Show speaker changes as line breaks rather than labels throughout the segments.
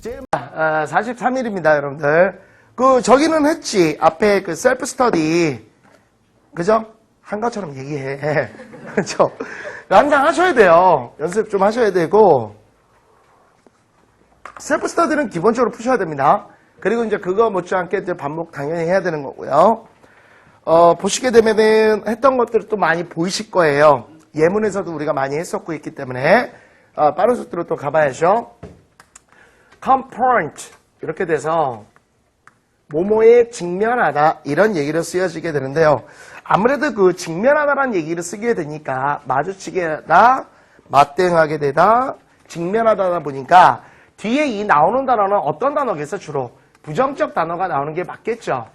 지금 아, 43일입니다, 여러분들. 그 저기는 했지. 앞에 그 셀프 스터디. 그죠? 한 것처럼 얘기해. 그죠? 항상 하셔야 돼요. 연습 좀 하셔야 되고. 셀프 스터디는 기본적으로 푸셔야 됩니다. 그리고 이제 그거 못지않게 이제 반복 당연히 해야 되는 거고요. 어, 보시게 되면은 했던 것들을 또 많이 보이실 거예요. 예문에서도 우리가 많이 했었고 있기 때문에 어, 빠른 속도로 또 가봐야죠. confront 이렇게 돼서 모모에 직면하다 이런 얘기로 쓰여지게 되는데요. 아무래도 그 직면하다라는 얘기를 쓰게 되니까 마주치게 하다, 맞대응하게 되다, 직면하다다 보니까 뒤에 이 나오는 단어는 어떤 단어겠어 주로? 부정적 단어가 나오는 게 맞겠죠.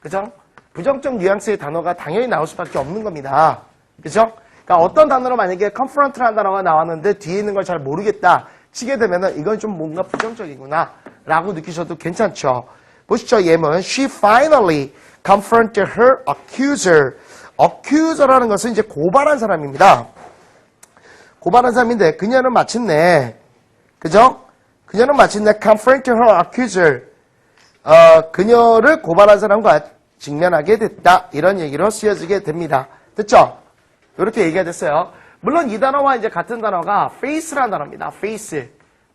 그죠? 부정적 뉘앙스의 단어가 당연히 나올 수밖에 없는 겁니다. 그죠? 그러니까 어떤 단어로 만약에 confront라는 단어가 나왔는데 뒤에 있는 걸 잘 모르겠다 치게 되면은 이건 좀 뭔가 부정적이구나 라고 느끼셔도 괜찮죠. 보시죠. 예문. She finally confronted her accuser. accuser라는 것은 이제 고발한 사람입니다. 고발한 사람인데 그녀는 마침내 그죠? 그녀는 마침내 confronted her accuser. 어, 그녀를 고발한 사람과 직면하게 됐다. 이런 얘기로 쓰여지게 됩니다. 됐죠? 이렇게 얘기가 됐어요. 물론 이 단어와 이제 같은 단어가 face라는 단어입니다. face.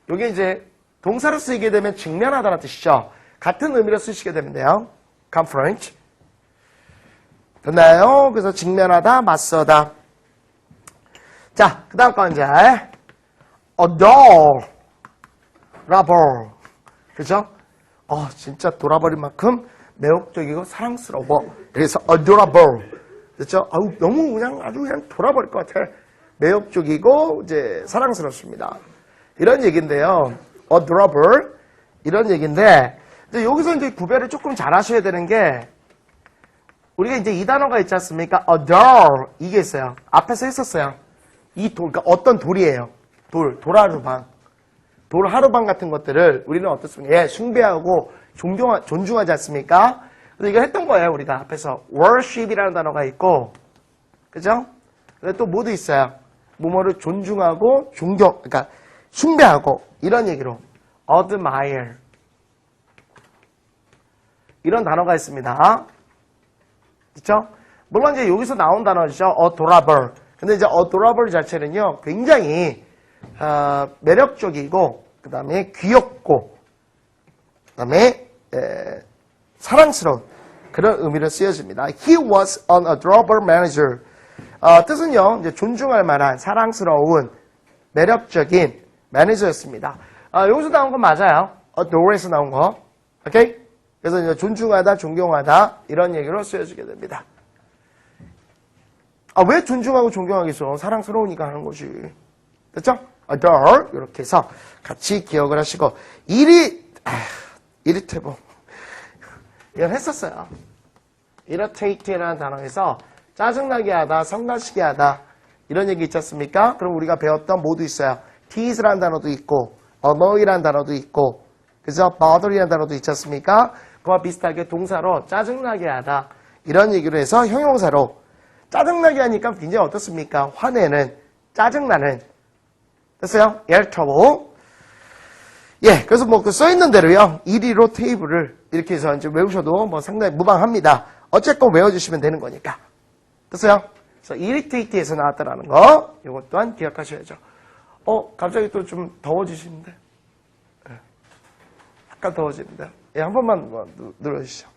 이게 이제 동사로 쓰이게 되면 직면하다는 뜻이죠. 같은 의미로 쓰시게 되면 돼요. confront. 됐나요? 그래서 직면하다, 맞서다. 자, 그 다음 거 이제 adore, rubber. 그죠? 어, 진짜 돌아버린 만큼 매혹적이고 사랑스러워. 그래서 adorable. 그렇죠? 아우, 너무 그냥 아주 그냥 돌아버릴 것 같아. 매혹적이고 이제 사랑스럽습니다. 이런 얘기인데요. adorable 이런 얘기인데 이제 여기서 이제 구별을 조금 잘 하셔야 되는 게 우리가 이제 이 단어가 있지 않습니까? adore 이게 있어요. 앞에서 했었어요. 이 돌, 그러니까 어떤 돌이에요. 돌, 돌하루방. 돌하루방 같은 것들을 우리는 어떻습니까? 예, 숭배하고 존경, 존중하지 않습니까? 그래서 이거 했던 거예요, 우리가 앞에서. worship이라는 단어가 있고, 그죠? 또 뭐도 있어요. 뭐뭐를 존중하고, 존경, 그러니까 숭배하고, 이런 얘기로. admire. 이런 단어가 있습니다. 그죠? 물론 이제 여기서 나온 단어죠. adorable. 근데 이제 adorable 자체는요, 굉장히 어, 매력적이고 그 다음에 귀엽고 그 다음에 사랑스러운 그런 의미로 쓰여집니다. He was an adorable manager. 어, 뜻은요, 이제 존중할 만한 사랑스러운 매력적인 매니저였습니다. 어, 여기서 나온 건 맞아요. adore에서 나온 거. 오케이? 그래서 이제 존중하다, 존경하다 이런 얘기로 쓰여지게 됩니다. 아, 왜 존중하고 존경하겠어? 사랑스러우니까 하는 거지. 됐죠? adore 이렇게 해서 같이 기억을 하시고 이리 이리테보 이걸 했었어요. irritate라는 단어에서 짜증나게 하다, 성나시게 하다 이런 얘기 있지 않습니까? 그럼 우리가 배웠던 모두 있어요. tease라는 단어도 있고 annoy라는 단어도 있고 그죠? bother이라는 단어도 있지 않습니까? 그와 비슷하게 동사로 짜증나게 하다 이런 얘기로 해서 형용사로 짜증나게 하니까 굉장히 어떻습니까? 화내는 짜증나는 됐어요? air trouble. 예, 그래서 뭐 그 써있는 대로요. 1위로 테이블을 이렇게 해서 이제 외우셔도 뭐 상당히 무방합니다. 어쨌건 외워주시면 되는 거니까. 됐어요? 그래서 irritate에서 나왔다라는 거, 이것 또한 기억하셔야죠. 어, 갑자기 또 좀 더워지시는데? 예. 약간 더워지는데. 예, 한 번만 뭐 누- 눌러주시죠.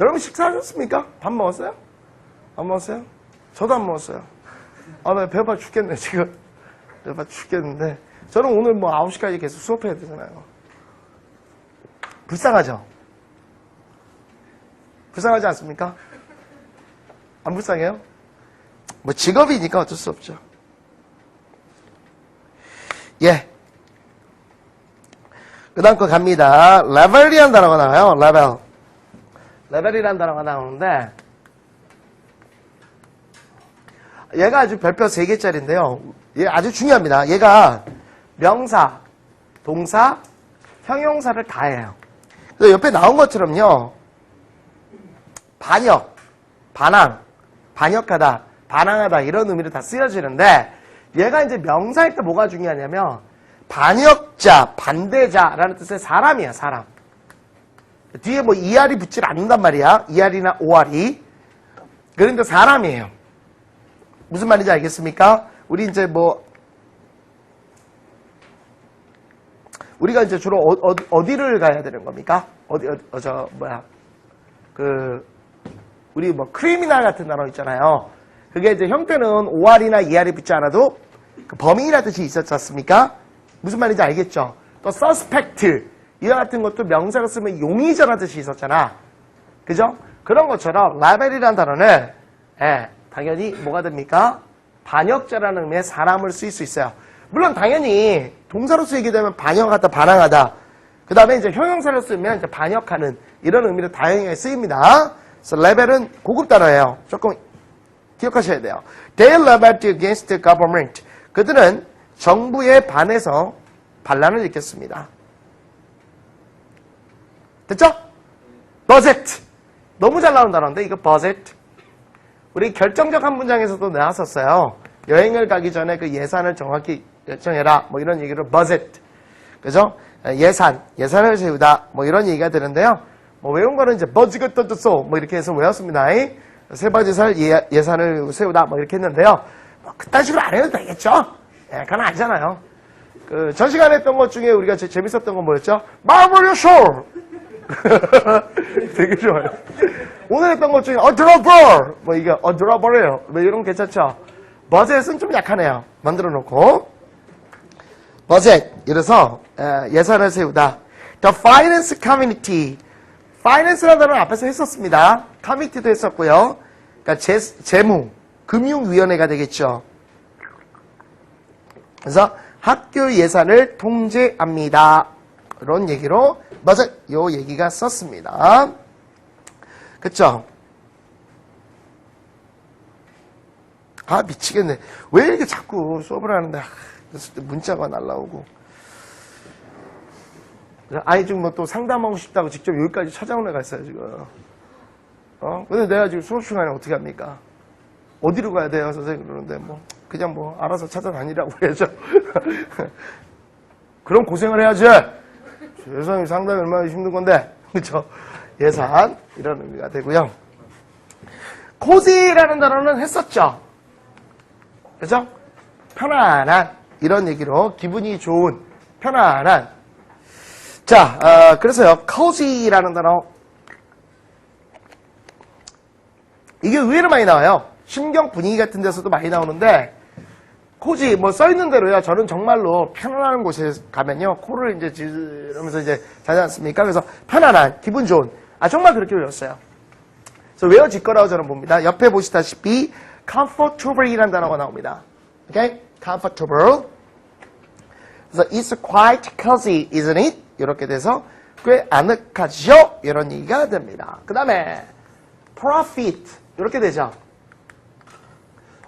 여러분 식사하셨습니까? 밥 먹었어요? 안 먹었어요? 저도 안 먹었어요. 아, 나 배고파 죽겠네, 지금. 배고파 죽겠는데. 저는 오늘 뭐 9시까지 계속 수업해야 되잖아요. 불쌍하죠? 불쌍하지 않습니까? 안 불쌍해요? 뭐 직업이니까 어쩔 수 없죠. 예. 그 다음 거 갑니다. 레벨이라는 단어가 나와요. 레벨. 레벨이라는 단어가 나오는데 얘가 아주 별표 3개짜리인데요. 얘 아주 중요합니다. 얘가 명사, 동사, 형용사를 다 해요. 또 옆에 나온 것처럼요. 반역, 반항, 반역하다, 반항하다 이런 의미로 다 쓰여지는데 얘가 이제 명사일 때 뭐가 중요하냐면 반역자, 반대자라는 뜻의 사람이야, 사람. 뒤에 뭐 ER이 붙질 않는단 말이야. ER이나 OR이. 그런데 사람이에요. 무슨 말인지 알겠습니까? 우리 이제 뭐 우리가 이제 주로 어, 디를 가야 되는 겁니까? 어디 어, 어, 저 뭐야 그 우리 뭐 크리미널 같은 단어 있잖아요. 그게 이제 형태는 OR이나 ER이 붙지 않아도 그 범인이라 뜻이 있었지 않습니까? 무슨 말인지 알겠죠? 또 suspect 이와 같은 것도 명사로 쓰면 용의자라는 뜻이 있었잖아. 그죠? 그런 것처럼 라벨이라는 단어는 예, 당연히 뭐가 됩니까? 반역자라는 의미의 사람을 쓸수 있어요. 물론 당연히 동사로 쓰이게 되면 반역하다, 반항하다. 그 다음에 이제 형용사로 쓰면 이제 반역하는 이런 의미로 다양하게 쓰입니다. 그래서 레벨은 고급 단어예요. 조금 기억하셔야 돼요. They rebelled against the government. 그들은 정부에 반해서 반란을 일으켰습니다. 됐죠? budget. 너무 잘 나온 단어인데 이거 budget. 우리 결정적 한 문장에서도 나왔었어요. 여행을 가기 전에 그 예산을 정확히 결정해라. 뭐 이런 얘기로 budget. 그죠? 예산, 예산을 세우다. 뭐 이런 얘기가 되는데요. 뭐 외운 거는 이제 budget 떠줬어. 뭐 이렇게 해서 외웠습니다. 세 가지 살 예, 예산을 세우다. 뭐 이렇게 했는데요. 뭐 그딴 식으로 안 해도 되겠죠? 예, 그건 아니잖아요. 그, 전 시간에 했던 것 중에 우리가 제일 재밌었던 건 뭐였죠? Marvelous Show! 되게 좋아요. 오늘 했던 것 중에 Adorable! 뭐 이게 Adorable이에요. 뭐 이런 거 괜찮죠? 버젯은 좀 약하네요. 만들어 놓고. 버젯. 이래서 에, 예산을 세우다. The Finance Community. Finance라는 단어는 앞에서 했었습니다. Committee도 했었고요. 그러니까 재, 재무, 금융위원회가 되겠죠. 그래서 학교 예산을 통제합니다. 이런 얘기로 맞아 요 얘기가 썼습니다. 그쵸? 아 미치겠네. 왜 이렇게 자꾸 수업을 하는데 아, 그랬을 때 문자가 날라오고 아니 지금 뭐 또 상담하고 싶다고 직접 여기까지 찾아온 애가 있어요 지금. 어? 근데 내가 지금 수업 시간에 어떻게 합니까? 어디로 가야 돼요 선생님 그러는데 뭐 그냥 뭐 알아서 찾아다니라고 해야죠. 그럼 고생을 해야지. 예산이 상당히 얼마나 힘든 건데 그렇죠? 예산 이런 의미가 되고요. 코지라는 단어는 했었죠. 그죠? 편안한 이런 얘기로 기분이 좋은 편안한 자 어, 그래서요 cozy라는 단어 이게 의외로 많이 나와요. 심경 분위기 같은 데서도 많이 나오는데 코지 뭐 써 있는 대로요. 저는 정말로 편안한 곳에 가면요 코를 이제 지르면서 이제 자지 않습니까? 그래서 편안한 기분 좋은 아 정말 그렇게 외웠어요. 그래서 외워질 거라고 저는 봅니다. 옆에 보시다시피 comfortable이라는 단어가 나옵니다. 오케이? comfortable. 그래서 it's quite cozy, isn't it? 이렇게 돼서 꽤 아늑하죠? 이런 얘기가 됩니다. 그 다음에 profit 이렇게 되죠.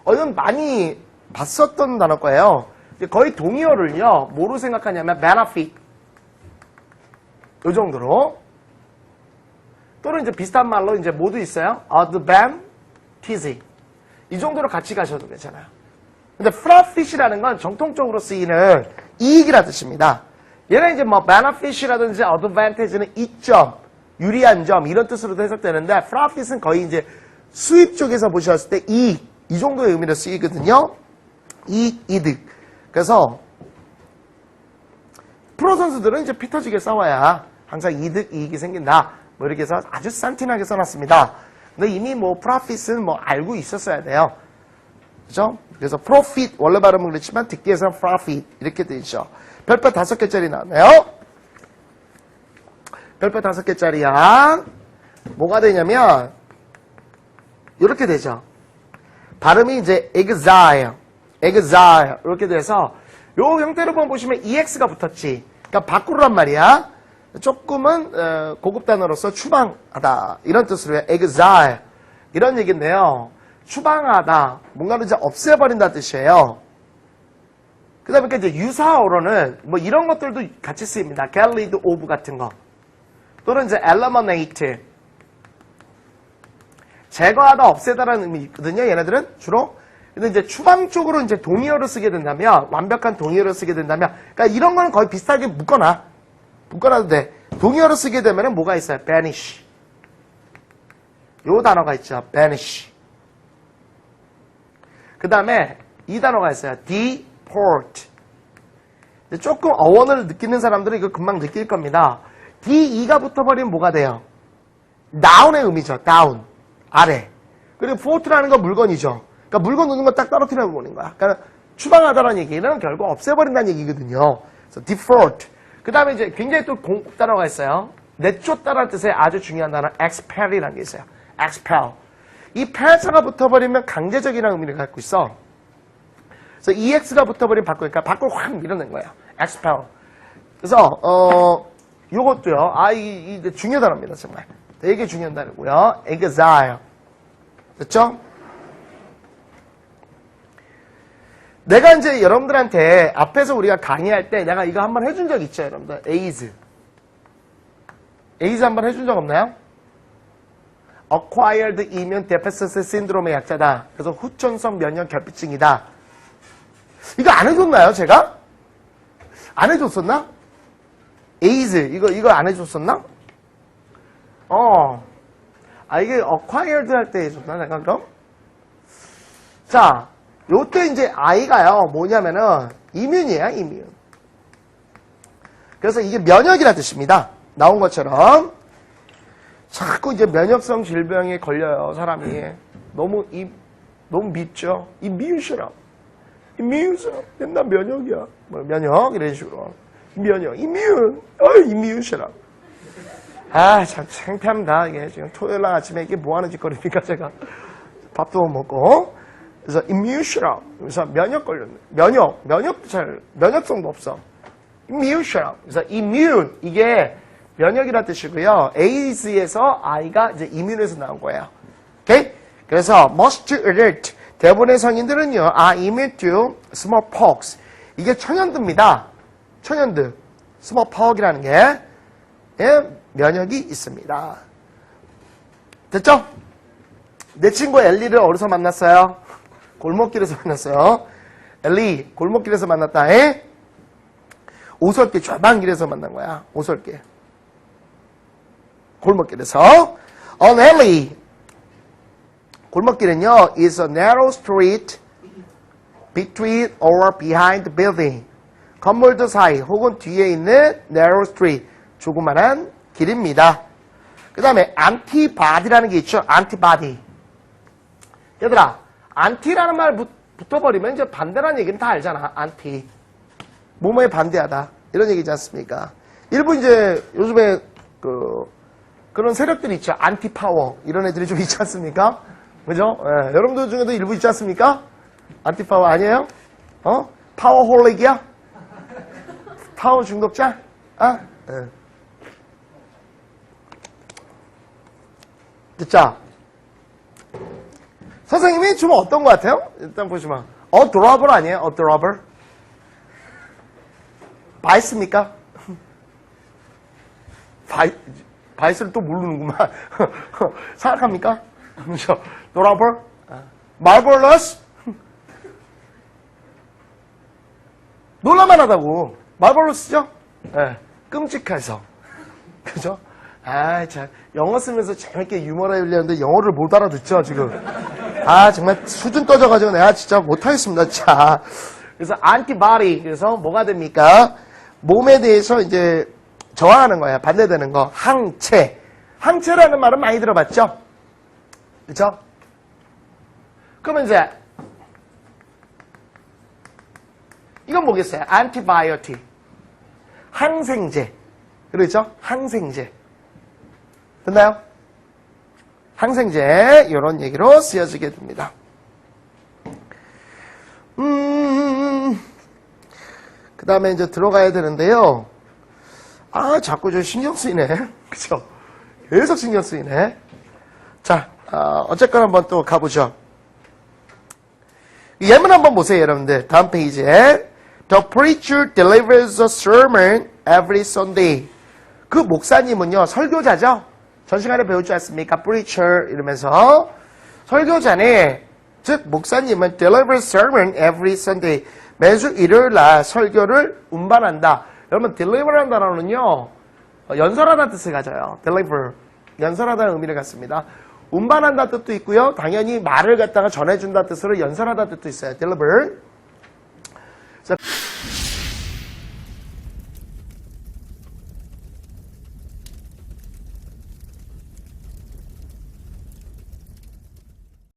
어, 이건 많이 봤었던 단어 거예요. 거의 동의어를요, 뭐로 생각하냐면 benefit. 요 정도로. 또는 이제 비슷한 말로 이제 모두 있어요. advantage. 이 정도로 같이 가셔도 괜찮아요. 근데 profit이라는 건 정통적으로 쓰이는 이익이라 뜻입니다. 얘는 이제 뭐 benefit이라든지 advantage는 이점, 유리한 점 이런 뜻으로도 해석되는데 profit은 거의 이제 수입 쪽에서 보셨을 때 이익 이 정도의 의미로 쓰이거든요. 이익, 이득. 그래서 프로 선수들은 이제 피 터지게 싸워야 항상 이득, 이익이 생긴다. 뭐 이렇게 해서 아주 산틴하게 써놨습니다. 근데 이미 뭐 프로핏은 뭐 알고 있었어야 돼요. 그죠? 그래서 profit 원래 발음은 그렇지만 듣기에서는 profit 이렇게 되죠. 별표 다섯 개짜리 나왔네요. 별표 다섯 개짜리야. 뭐가 되냐면 이렇게 되죠. 발음이 이제 exile, exile 이렇게 돼서 요 형태로 보시면 ex가 붙었지. 그러니까 밖으로란 말이야. 조금은 어, 고급 단어로서 추방하다 이런 뜻으로 해요. exile 이런 얘기인데요. 추방하다 뭔가를 이제 없애버린다 뜻이에요. 그 다음에 이제 유사어로는 뭐 이런 것들도 같이 쓰입니다. get rid of 같은 거. 또는 이제 eliminate. 제거하다, 없애다라는 의미 있거든요. 얘네들은 주로. 근데 이제 추방 쪽으로 이제 동의어를 쓰게 된다면, 완벽한 동의어를 쓰게 된다면, 그러니까 이런 거는 거의 비슷하게 묶어놔. 묶어놔도 돼. 동의어를 쓰게 되면은 뭐가 있어요? banish. 요 단어가 있죠. banish. 그 다음에 이 단어가 있어요. deport. 조금 어원을 느끼는 사람들은 이거 금방 느낄 겁니다. DE가 붙어버리면 뭐가 돼요? down의 의미죠. down. 아래. 그리고 port라는 건 물건이죠. 그러니까 물건 놓는 거 딱 떨어뜨려 버리는 거야. 그러니까 추방하다라는 얘기는 결국 없애버린다는 얘기거든요. 그래서 deport. 그 다음에 이제 굉장히 또 공법 단어가 있어요. 내쫓다라는 뜻의 아주 중요한 단어 expel이라는 게 있어요. expel. 이 폐자가 붙어버리면 강제적이라는 의미를 갖고 있어. 그래서 EX가 붙어버리면 바꾸니까 밖으로 확 밀어낸 거예요. expel. 그래서, 어, 요것도요. 아, 이, 이 중요 단어입니다, 정말. 되게 중요한 단어고요. exile. 됐죠? 내가 이제 여러분들한테 앞에서 우리가 강의할 때 내가 이거 한번 해준 적 있죠, 여러분들? 에이즈. 에이즈 한번 해준 적 없나요? Acquired Immune Deficiency Syndrome의 약자다. 그래서 후천성 면역 결핍증이다. 이거 안 해줬나요, 제가? 안 해줬었나? 에이즈, 이거, 이거 안 해줬었나? 어. 아, 이게 acquired 할 때 해줬나, 내가 그럼? 자, 요때 이제 아이가요, 뭐냐면은, 이뮨이에요, 이뮨. 그래서 이게 면역이라 뜻입니다. 나온 것처럼. 자꾸 이제 면역성 질병에 걸려요, 사람이. 너무 이, 너무 밉죠? 이 미우시라. 이 미우시라. 맨날 면역이야. 뭐, 면역, 이런 식으로. 면역, 이뮨. 어이, 이뮨이라. 아, 참 창피합니다. 이게 지금 토요일 날 아침에 이게 뭐 하는 짓거리입니까, 제가. 밥도 못 먹고. 그래서 이뮨이라. 그래서 면역 걸렸네. 면역, 면역 잘, 면역성도 없어. 이뮨이라. 그래서 이뮨, 이게 면역이라 뜻이고요. 에이즈에서 아이가 이제 이뮨에서 나온 거예요. 오케이? 그래서 most alert. 대부분의 성인들은요, 아, immune to smallpox. 이게 천연두입니다. 천연두. smallpox이라는 게, 예, 면역이 있습니다. 됐죠? 내 친구 엘리를 어디서 만났어요? 골목길에서 만났어요. 엘리, 골목길에서 만났다, 에? 오솔길 좌방길에서 만난 거야. 오솔길. 골목길에서. On alley. 골목길은요, is a narrow street between or behind the building. 건물들 사이 혹은 뒤에 있는 narrow street. 조그만한 길입니다. 그 다음에 안티바디라는 게 있죠. 안티바디. 얘들아, 안티라는 말 붙- 붙어버리면 이제 반대라는 얘기는 다 알잖아. 안티. 뭐뭐에 반대하다. 이런 얘기지 않습니까? 일부 이제 요즘에 그, 그런 세력들이 있죠. 안티파워. 이런 애들이 좀 있지 않습니까? 그죠? 예, 여러분들 중에도 일부 있지 않습니까? 안티파워 아니에요? 어? 파워홀릭이야? 파워 중독자? 아? 예. 듣자. 선생님이 좀 어떤 것 같아요? 일단 보시면. 어, 드러블 아니에요? 어, 드러블? 바이스입니까? 바이, 바이스를 또 모르는구만. 생각합니까? 그죠? 드러블? 말벌러스? 놀라만 하다고. 말벌러스죠? 예. 끔찍해서. 그죠? 아, 참. 영어 쓰면서 재밌게 유머를 하려는데 영어를 못 알아듣죠, 지금. 아, 정말 수준 떠져가지고 내가 진짜 못하겠습니다, 자. 그래서 안티바디. 그래서 뭐가 됩니까? 몸에 대해서 이제 저항하는 거야. 반대되는 거. 항체. 항체라는 말은 많이 들어봤죠? 그죠? 그러면 이제 이건 뭐겠어요? 안티바이오틱. 항생제. 그렇죠? 항생제. 됐나요? 항생제 이런 얘기로 쓰여지게 됩니다. 음, 그 다음에 이제 들어가야 되는데요. 아, 자꾸 저 신경 쓰이네. 그죠? 계속 신경 쓰이네. 자, 어, 어쨌거나 한번 또 가보죠. 예문 한번 보세요, 여러분들. 다음 페이지에. The preacher delivers a sermon every Sunday. 그 목사님은요, 설교자죠? 전 시간에 배우지 않습니까? preacher 이러면서 설교자네, 즉 목사님은 deliver sermon every Sunday 매주 일요일 날 설교를 운반한다. 여러분 deliver 한다는요 어, 연설하다는 뜻을 가져요. deliver 연설하다는 의미를 갖습니다. 운반한다 뜻도 있고요. 당연히 말을 갖다가 전해준다 뜻으로 연설하다 뜻도 있어요. deliver. 자,